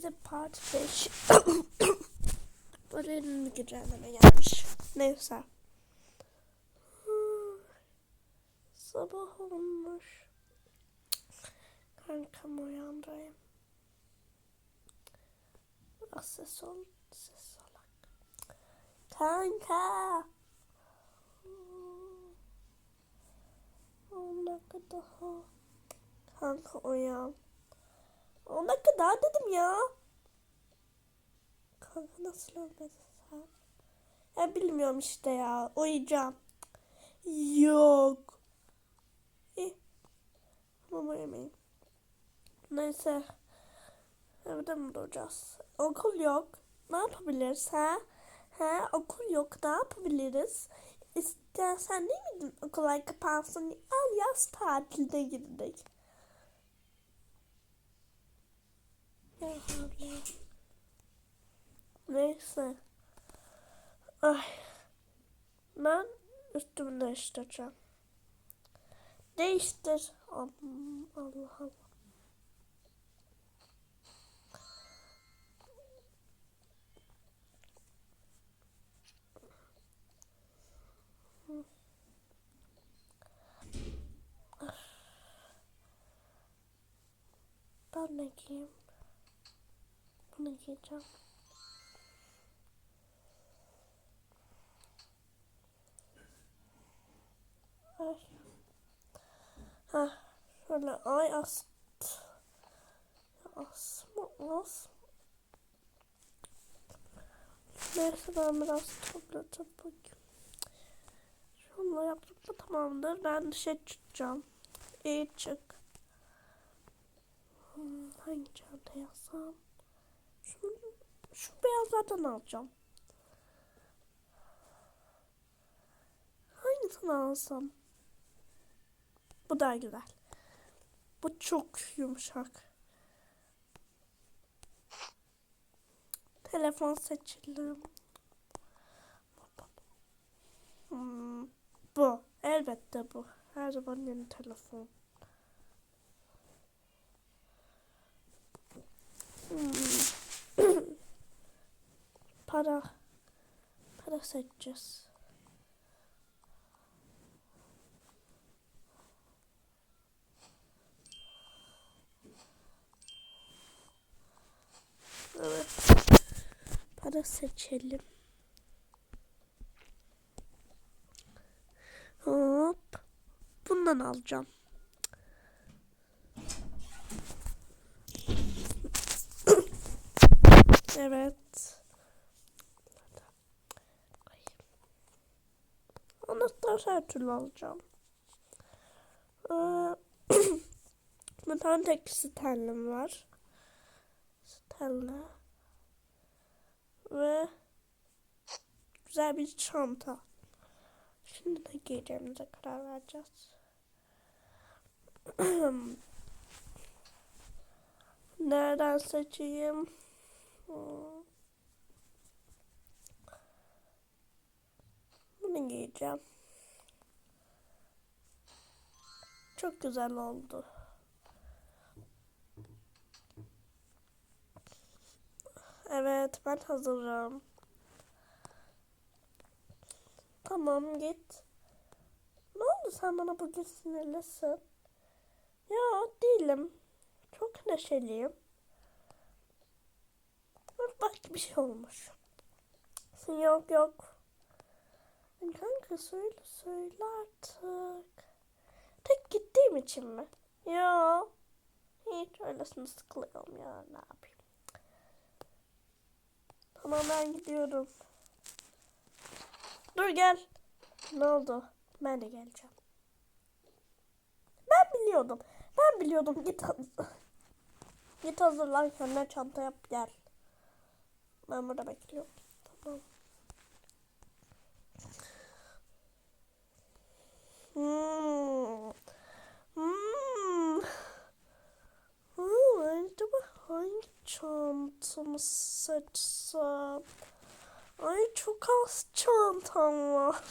Bize part 5 Oraya bir güncelleme gelmiş. Neyse. Sabah olmuş. Kankam uyandırayım. Ah ses ol. Ses salak. Kanka. Hmm. On dakika daha. Kanka uyan. 10 dakika daha dedim ya. Kanka nasıl ölmedin? Ya bilmiyorum işte ya. Uyuyacağım. Yok. İyi. Tamam uyumayayım. Neyse. Evde mi duracağız? Okul yok. Ne yapabiliriz ha? Ha okul yok. Ne yapabiliriz? İstersen değil miydin okullar kapansın? Al yaz tatilde girdik. Ya havle. Neyse. Ay. Ben üstümü değiştireceğim. Değiştir. Allah Allah. Ben ne giyeyim? Giyeceğim. Ay. Ha, şöyle ay ast. Asma as. Neyse ben biraz tablete bakayım. Şunu yaptık da tamamdır. Ben dışarı çıkacağım. İyi çık. Hmm, hangi çanta yazsam? Şu, beyazlardan alacağım. Hangisini alsam? Bu daha güzel. Bu çok yumuşak. Telefon seçelim. Hmm, bu. Elbette bu. Her zaman yeni telefon. Hmm. Para. Para seçeceğiz. Evet. Para seçelim. Hop. Bundan alacağım. evet. Anahtar her türlü alacağım. Ee, bir tane tek sterlim var. Sterle. Ve güzel bir çanta. Şimdi de giyeceğimize karar vereceğiz. Nereden seçeyim? Hmm. Bunu giyeceğim. Çok güzel oldu. Evet ben hazırım. Tamam git. Ne oldu sen bana bugün sinirlisin? Ya değilim. Çok neşeliyim. Bak bir şey olmuş. Yok yok. Kanka söyle söyle artık. Tek gittiğim için mi? Ya. Hiç öylesine sıkılıyorum ya ne yapayım. Tamam ben gidiyorum. Dur gel. Ne oldu? Ben de geleceğim. Ben biliyordum. Ben biliyordum. Git Git hazırlan kendine çanta yap gel. Ben burada bekliyorum. Tamam. Hmm. Hmm. Hmm. Acaba hangi çantamı seçsem? Ay çok az çantam var.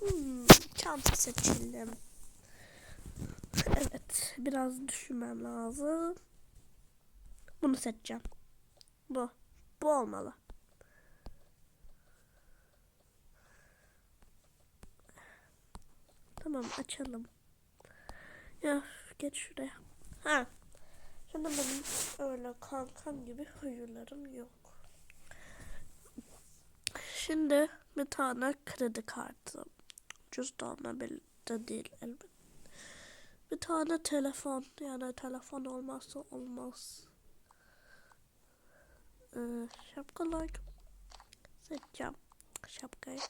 hmm, çanta seçelim. Evet. Biraz düşünmem lazım. Bunu seçeceğim. Bu. Bu olmalı. Tamam açalım. Ya geç şuraya. Ha. Şimdi benim öyle kankam gibi huylarım yok. Şimdi bir tane kredi kartı. Cüzdanla birlikte değil elbette. Bir tane telefon. Yani telefon olmazsa olmaz. Ee, şapkalar seçeceğim. Şapkayı.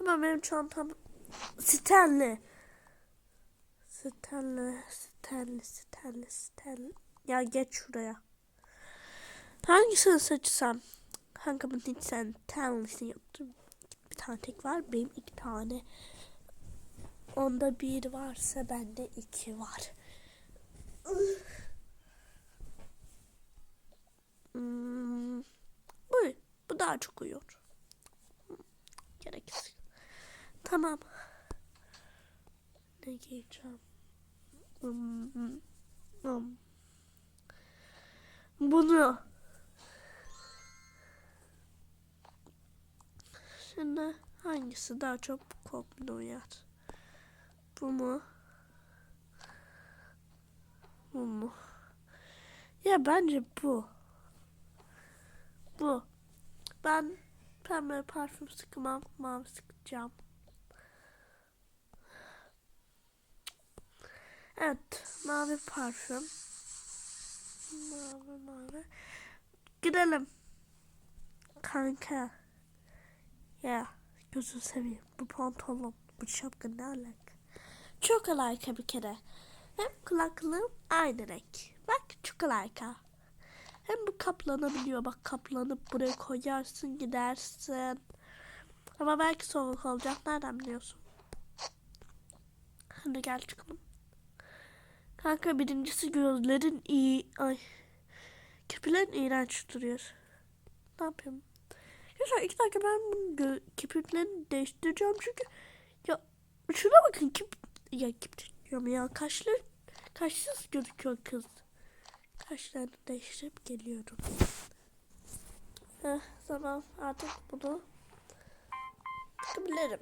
Ama benim çantam Stanley. Stanley, Stanley, Stanley, Stanley. Ya geç şuraya. Hangisini seçsem? Kankamın hiç sen Stanley'sini yaptım. Bir tane tek var. Benim iki tane. Onda bir varsa bende iki var. Hmm, bu, bu daha çok uyuyor. Gereksiz. Tamam. Ne giyeceğim? Hmm, hmm, hmm. Bunu. Şimdi hangisi daha çok kombine uyar? Bu mu? Bu mu? Ya bence bu. Bu. Ben pembe parfüm sıkmam, mavi sıkacağım. Evet, mavi parfüm. Mavi mavi. Gidelim. Kanka. Ya gözünü seveyim. Bu pantolon, bu şapka ne alaka? Çok alaka bir kere. Hem kulaklığım aynı renk. Bak çok alaka. Hem bu kaplanabiliyor. Bak kaplanıp buraya koyarsın gidersin. Ama belki soğuk olacak. Nereden biliyorsun? Hadi gel çıkalım. Kanka birincisi gözlerin iyi. Ay. Kirpilerin iğrenç duruyor. Ne yapayım? Ya iki dakika ben bunun gö- kirpiklerini değiştireceğim çünkü ya şuna bakın kip ya kip diyorum ya kaşlı kaşsız gözüküyor kız. Kaşlarını değiştirip geliyorum. Heh, tamam artık bunu takabilirim.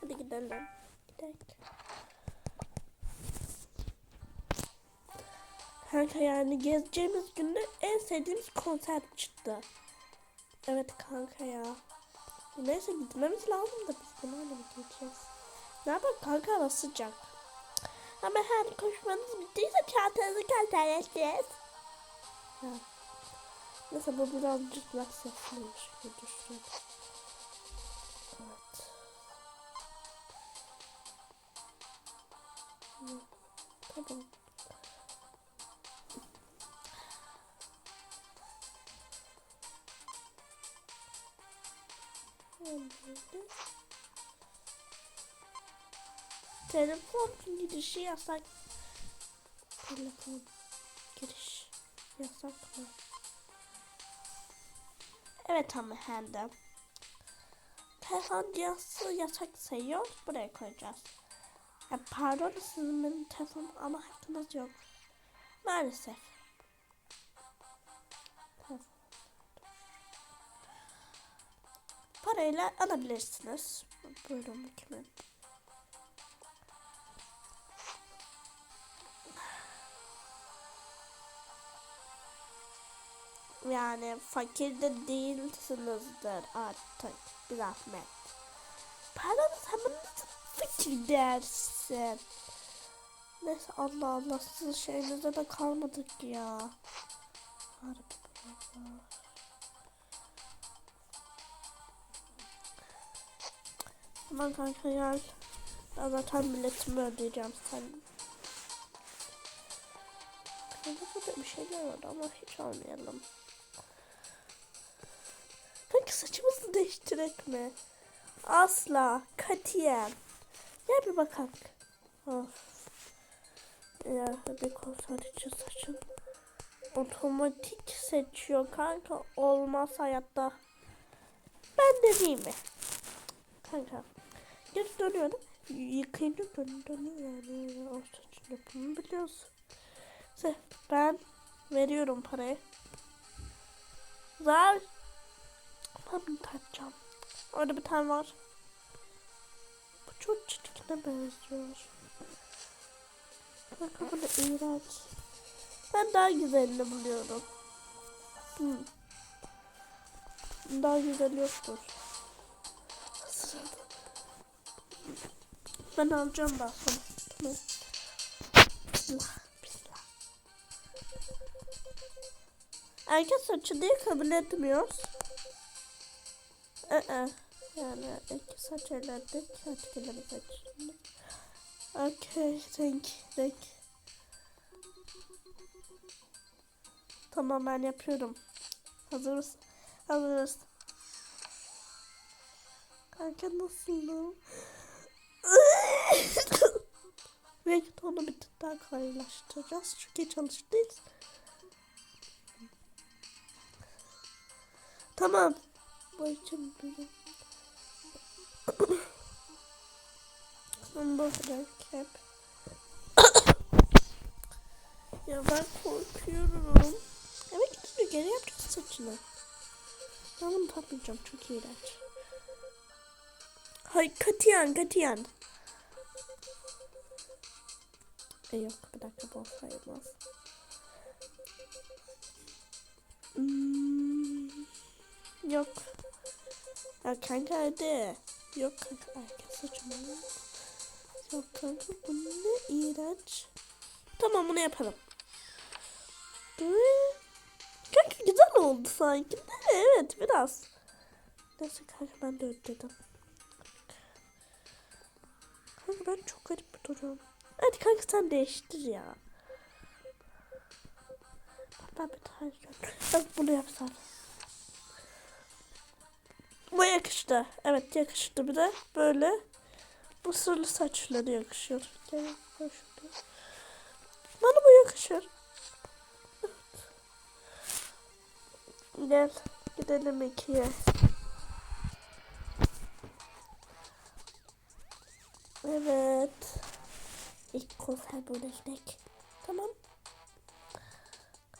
Hadi gidelim. Gidelim. Kanka yani gezeceğimiz günde en sevdiğimiz konser çıktı. Evet kanka ya. Neyse gitmemiz lazım da biz bunu öyle mi gideceğiz? Ne yapalım kanka hava sıcak. Ama her koşmanız bittiyse çantanızı kaltarsınız. Ya. Neyse bu birazcık laf sesliymiş. Bir düşün. Evet. Tamam. Nerede? Telefon girişi yasak. Telefon giriş yasak mı? Evet hanımefendi. Telefon cihazı yasak sayıyor. Buraya koyacağız. Ya pardon sizin benim telefon ama hakkınız yok. Maalesef. Parayla alabilirsiniz. Buyurun kimin? Yani fakir de değilsinizdir artık. Bir zahmet. Paranız hemen nasıl fakir dersin? Neyse Allah Allah sizin şeyinize de kalmadık ya. Harbi Aman kanka gel. Ben zaten biletimi ödeyeceğim sen. Kanka burada bir şeyler var ama hiç almayalım. Kanka saçımızı değiştirek mi? Asla. Katiyen. Gel bir bakalım. Of. Ya bir konser için saçım. Otomatik seçiyor kanka. Olmaz hayatta. Ben de değil mi? Kanka. Geri dönüyorum. yıkayınca dön dönüyor yani. O saçın yapımı biliyorsun. Neyse, ben veriyorum parayı. Ver. Ben bunu takacağım. Orada bir tane var. Bu çok çirkine benziyor. Bakın bu da iğrenç. Ben daha güzelini buluyorum. Hmm. Daha güzel yoktur. Ben alacağım daha sonra. Tamam. Bismillah. Bismillah. Diye kabul etmiyoruz. Ee, yani erkek saç eğlendik. Hadi gidelim saçını. Okey, renk, renk. Tamam ben yapıyorum. Hazırız. Hazırız. Kanka nasılım? Belki onu bir tık daha kolaylaştıracağız. Çünkü çalıştıyız. Tamam. İçin benim. Ben hep. ya ben korkuyorum. Evet gidiyor geri yapacağız saçını. Ben bunu takmayacağım çok iğrenç. Hayır katiyen katiyen. E yok bir dakika bu sayılmaz. Hmm, yok. Ya kanka hadi. Yok kanka erkek saçımı. Yok kanka bu ne iğrenç. Tamam bunu yapalım. Kanka güzel oldu sanki. Evet biraz. Neyse kanka ben de ödedim. Kanka ben çok garip duruyorum. Hadi kanka sen değiştir ya. Ben bir tane. Bak bunu yapsam. Bu yakıştı. Evet yakıştı bir de böyle. Bu sırlı saçları yakışıyor. Şurada. Bana bu yakışır. Gel gidelim ikiye. Evet. İlk konser böyle gidek. Tamam.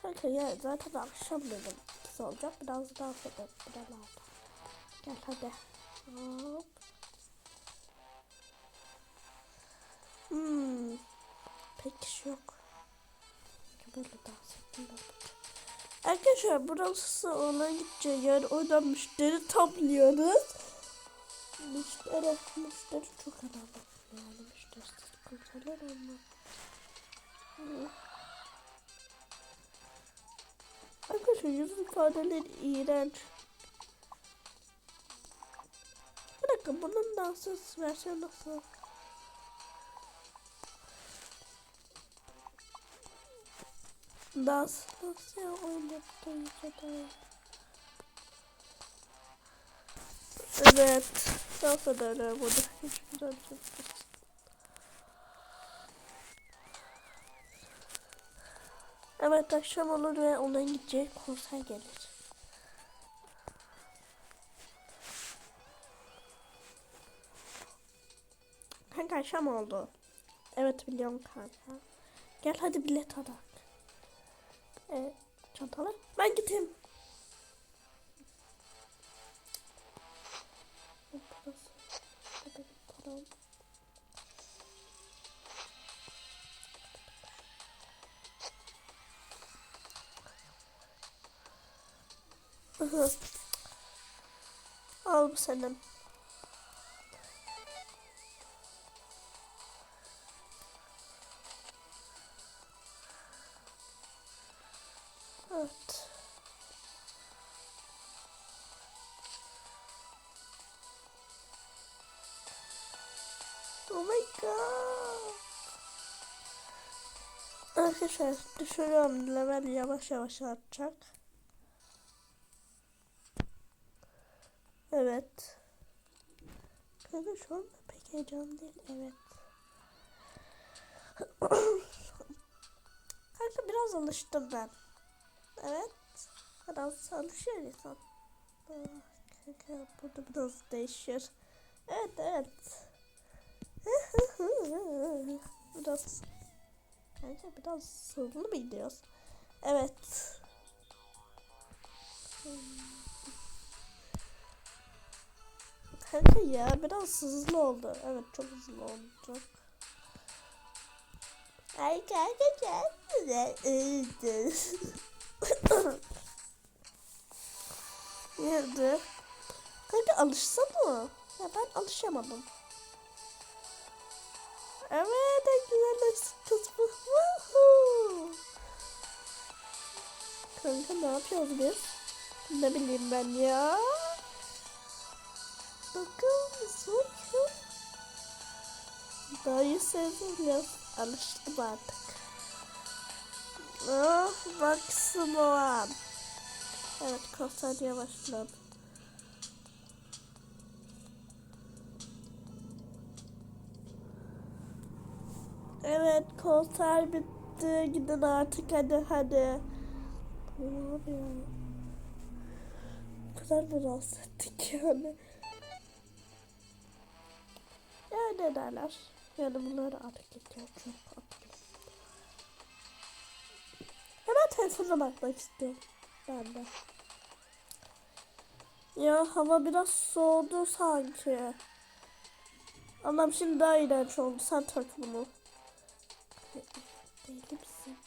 Kanka ya zaten akşam dedim. Kız olacak biraz daha sonra buralarda. Gel hadi. Hop. Hmm. Pek kişi yok. Böyle dans ettim Arkadaşlar burası ona gideceği yer. Oradan müşteri topluyoruz. Müşteri, müşteri çok önemli. Yani müşterisiz kurtarır ama. Arkadaşlar yüz ifadeleri iğrenç. Bir dakika bunun danssız versiyonu nasıl? Dans nasıl ya oynattığımızda Evet. Dans ederler burada. Hiç güzel bir şey. Evet akşam olur ve ondan gideceği konser gelir. Kanka akşam oldu. Evet biliyorum kanka. Gel hadi bilet alak. Evet çantalar. Ben gideyim. Burası. Burada bir param. Al bu senin. Evet. Oh my god. Arkadaşlar düşürüyorum level yavaş yavaş artacak. Evet. Kanka şu anda pek heyecanlı değil. Evet. Kanka biraz alıştım ben. Evet. Biraz alışıyor insan. Ah, kanka burada biraz değişir. Evet evet. biraz bence biraz sorunlu biliyoruz. Evet. Hmm. Kanka ya biraz hızlı oldu. Evet çok hızlı oldu. Ay kanka güzel oldu. Nerede? Kanka alışsana. Ya ben alışamadım. Evet en güzel kısmı. Woohoo. Kanka ne yapıyoruz biz? Ne bileyim ben ya. Bakın bakın. Dayı biraz. Alıştım artık. Oh maksimum. Evet konser başladı. Evet konser bitti. Gidin artık hadi hadi. Ne abi ya? O kadar mı rahatsız ettik yani? Ne derler? Yani bunları artık gidiyor çok tatlı. Hemen telefona bakmak istiyorum. Ben de. Ya hava biraz soğudu sanki. Anam şimdi daha iğrenç oldu. Sen tak bunu. Deli misin?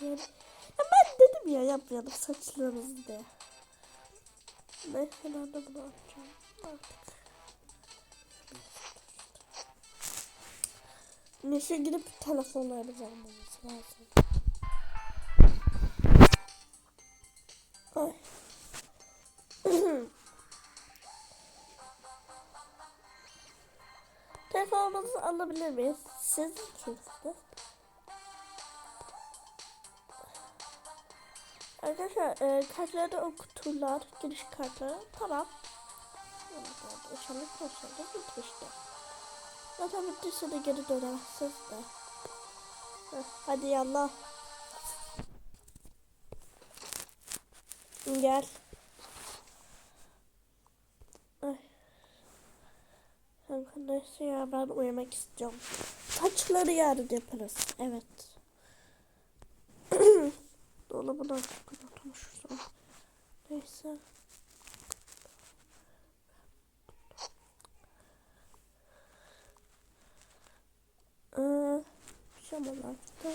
Yani, ya ben dedim ya yapmayalım saçlarımızı diye. Ne hemen de bunu atacağım. Artık. Neyse gidip telefonlarımızı almamız lazım. Ay. Telefonumuzu alabilir miyiz? Siz kimsiniz? Arkadaşlar e, kartları okuturlar. Giriş kartları. Tamam. İnşallah konuşalım. Bitmişti. Zaten bittiyse de geri dönemezsiniz de. Heh, hadi yallah. Gel. Ay. Neyse ya ben uyumak istiyorum. Saçları yarın yaparız. Evet. Dolabını açık unutmuşuz. Neyse. Ee, pijamalarda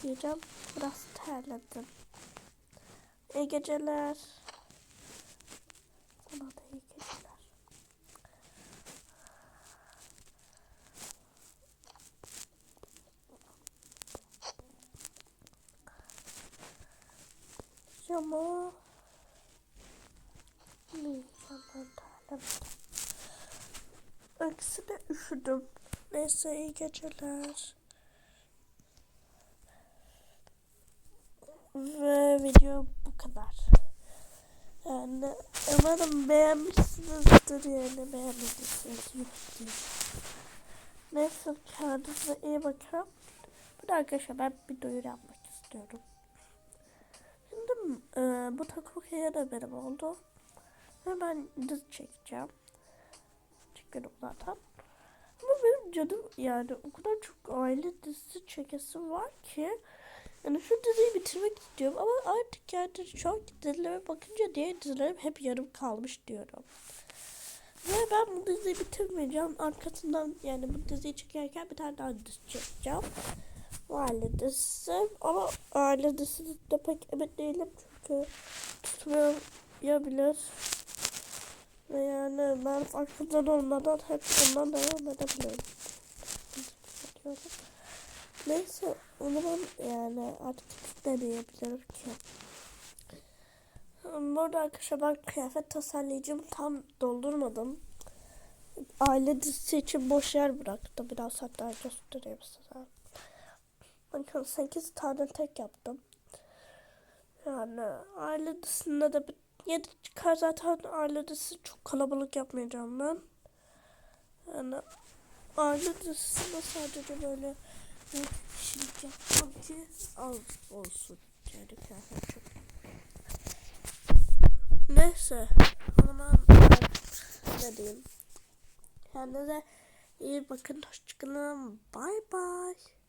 ne giyeceğim? Biraz terledim. İyi geceler. Sana da iyi geceler. Pijama. Ne giyeceğim ben terledim. Aksine üşüdüm. Neyse iyi geceler. Ve video bu kadar. Yani umarım beğenmişsinizdir yani beğenmediyseniz yok Neyse kendinize iyi bakın. Bir de arkadaşlar ben bir duyuru yapmak istiyorum. Şimdi e, bu takı da benim oldu. Ve ben dizi çekeceğim. Çekiyorum zaten. Ama benim canım yani o kadar çok aile dizisi çekesi var ki yani şu diziyi bitirmek istiyorum ama artık yani an dizilere bakınca diğer dizilerim hep yarım kalmış diyorum. Ve ben bu diziyi bitirmeyeceğim. Arkasından yani bu diziyi çekerken bir tane daha dizi çekeceğim. Aile dizisi. Ama aile dizisi de pek emin değilim çünkü tutmayabilir. Ve yani ben farkından olmadan hep ondan devam edebilirim. Neyse o zaman yani artık ne diyebilirim ki. Burada arkadaşlar ben kıyafet tasarlayıcımı tam doldurmadım. Aile dizisi için boş yer bıraktım. Biraz hatta göstereyim size. Bakın 8 tane tek yaptım. Yani aile dizisinde de bir 7 çıkar zaten aile dizisi çok kalabalık yapmayacağım ben. Yani aile dizisinde sadece böyle bir kişilik olsun. Yani kıyafet çok. Neyse. O zaman ne diyeyim. Kendinize iyi bakın. Hoşçakalın. Bye bye.